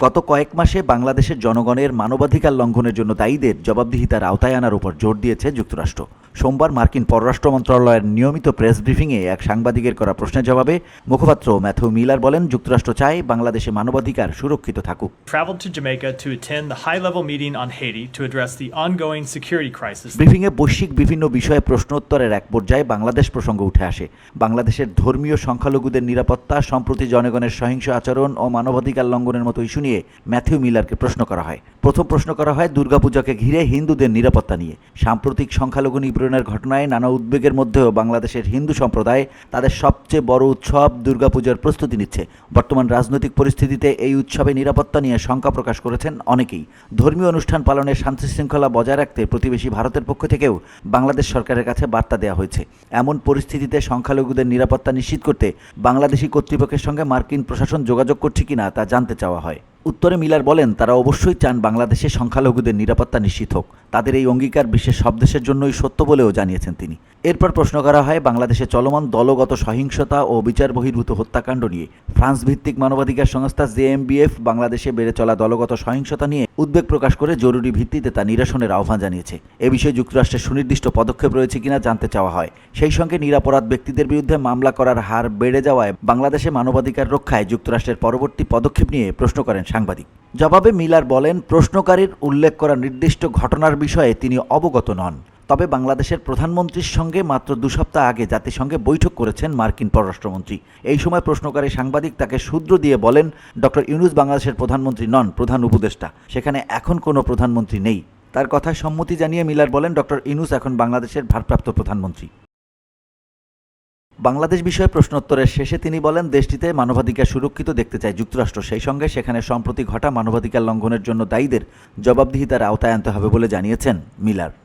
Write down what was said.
গত কয়েক মাসে বাংলাদেশের জনগণের মানবাধিকার লঙ্ঘনের জন্য দায়ীদের জবাবদিহিতার আওতায় আনার উপর জোর দিয়েছে যুক্তরাষ্ট্র। সোমবার মার্কিন পররাষ্ট্র মন্ত্রণালয়ের নিয়মিত প্রেস ব্রিফিংয়ে এক সাংবাদিকের করা প্রশ্নের জবাবে মুখপাত্র ম্যাথু মিলার বলেন যুক্তরাষ্ট্র চায় বাংলাদেশে মানবাধিকার সুরক্ষিত থাকুক. ব্রিফিংয়ে বৈশ্বিক বিভিন্ন বিষয়ে প্রশ্নোত্তরের এক পর্যায়ে বাংলাদেশ প্রসঙ্গ উঠে আসে। বাংলাদেশের ধর্মীয় সংখ্যালঘুদের নিরাপত্তা সম্প্রতি জনগণের সহিংস আচরণ ও মানবাধিকার লঙ্ঘনের মতো ইস্যু নিয়ে ম্যাথিউ মিলারকে প্রশ্ন করা হয়। প্রথম প্রশ্ন করা হয়, দুর্গাপূজাকে ঘিরে হিন্দুদের নিরাপত্তা নিয়ে। সাম্প্রতিক সংখ্যালঘু নিপীড়নের ঘটনায় নানা উদ্বেগের মধ্যেও বাংলাদেশের হিন্দু সম্প্রদায় তাদের সবচেয়ে বড় উৎসব দুর্গাপূজার প্রস্তুতি নিচ্ছে। বর্তমান রাজনৈতিক পরিস্থিতিতে এই উৎসবে নিরাপত্তা নিয়ে শঙ্কা প্রকাশ করেছেন অনেকেই। ধর্মীয় অনুষ্ঠান পালনে শান্তি শৃঙ্খলা বজায় রাখতে প্রতিবেশী ভারতের পক্ষ থেকেও বাংলাদেশ সরকারের কাছে বার্তা দেওয়া হয়েছে। এমন পরিস্থিতিতে সংখ্যালঘুদের নিরাপত্তা নিশ্চিত করতে বাংলাদেশি কর্তৃপক্ষের সঙ্গে মার্কিন প্রশাসন যোগাযোগ করছে কিনা তা জানতে চাওয়া হয়। উত্তরে মিলার বলেন, তারা অবশ্যই চান বাংলাদেশে সংখ্যালঘুদের নিরাপত্তা নিশ্চিত হোক। তাদের এই অঙ্গীকার বিশ্বের সব দেশের জন্যই সত্য বলেও জানিয়েছেন তিনি। এরপর প্রশ্ন করা হয়, বাংলাদেশে চলমান দলগত সহিংসতা ও বিচার বহির্ভূত হত্যাকাণ্ড নিয়ে। ফ্রান্স ভিত্তিক মানবাধিকার সংস্থা জেএমবিএফ বাংলাদেশে বেড়ে চলা দলগত সহিংসতা নিয়ে উদ্বেগ প্রকাশ করে জরুরি ভিত্তিতে তা নিরসনের আহ্বান জানিয়েছে। এ বিষয়ে যুক্তরাষ্ট্রের সুনির্দিষ্ট পদক্ষেপ রয়েছে কিনা জানতে চাওয়া হয়। সেই সঙ্গে নিরাপরাধ ব্যক্তিদের বিরুদ্ধে মামলা করার হার বেড়ে যাওয়ায় বাংলাদেশে মানবাধিকার রক্ষায় যুক্তরাষ্ট্রের পরবর্তী পদক্ষেপ নিয়ে প্রশ্ন করেন সাংবাদিক। জবাবে মিলার বলেন, প্রশ্নকারীর উল্লেখ করা নির্দিষ্ট ঘটনার বিষয়ে তিনি অবগত নন। তবে বাংলাদেশের প্রধানমন্ত্রীর সঙ্গে মাত্র দু সপ্তাহ আগে জাতিসংঘে বৈঠক করেছেন মার্কিন পররাষ্ট্রমন্ত্রী। এই সময় প্রশ্নকারী সাংবাদিক তাকে সূত্র দিয়ে বলেন, ডক্টর ইউনুস বাংলাদেশের প্রধানমন্ত্রী নন, প্রধান উপদেষ্টা। সেখানে এখন কোনো প্রধানমন্ত্রী নেই। তার কথায় সম্মতি জানিয়ে মিলার বলেন, ডক্টর ইউনুস এখন বাংলাদেশের ভারপ্রাপ্ত প্রধানমন্ত্রী। বাংলাদেশ বিষয়ে প্রশ্নোত্তরের শেষে তিনি বলেন, দেশটিতে মানবাধিকার সুরক্ষিত দেখতে চায় যুক্তরাষ্ট্র। সেই সঙ্গে সেখানে সম্প্রতি ঘটা মানবাধিকার লঙ্ঘনের জন্য দায়ীদের জবাবদিহিতার আওতায় আনতে হবে বলে জানিয়েছেন মিলার।